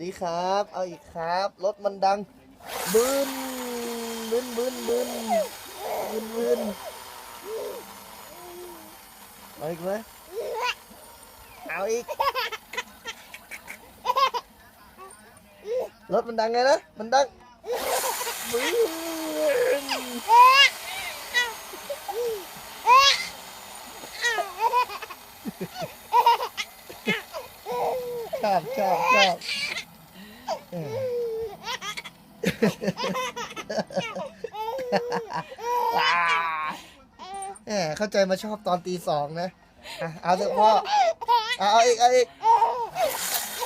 ดีครับ เอาอีกครับ รถมันดัง บึนบึนบึนบึนบึนบึนเอาอีกไหมเอาอีก รถมันดังไงนะ มันดังบึนชอบชอบชอบ แหมเข้าใจมาชอบตอนตีสองนะอะเอาเถอะพ่อเอาเอาอีกเอาอีก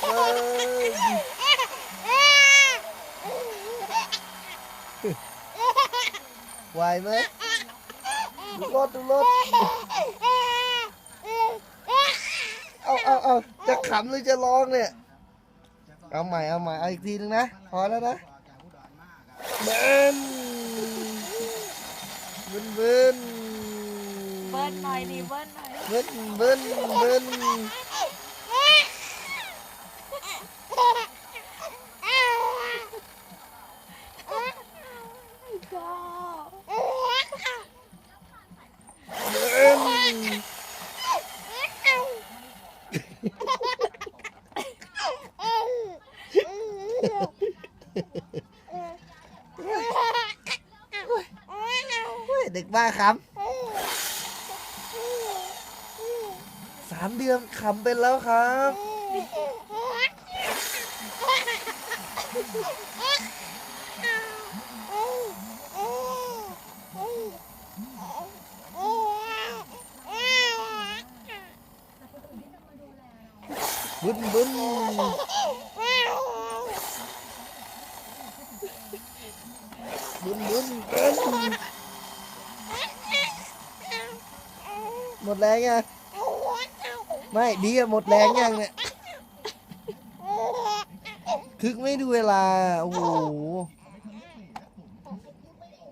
เอ้ยไหวไหมดูรถดูรถเอาเอาเอาจะขำหรือจะร้องเนี่ย เอาใหม่เอาใหม่เอาอีกทีนึงนะ พอแล้วนะเบิ้นเบิ้นเบิ้นเบิ้ลหน่อยดิเบิ้ลหน่อยเบิ้นเบิ้นเบิ้นก็เบิ้น เด็กบ้าครับสามเดือนขำเป็นแล้วครับบึ้นบึ้น บุญบุญหมดแรงยังไม่ดีอะหมดแรงยังเนี่ยคึกไม่ดูเวลา โอ้โห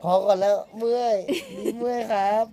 พอก่อนแล้วเมื่อยดีเมื่อยครับ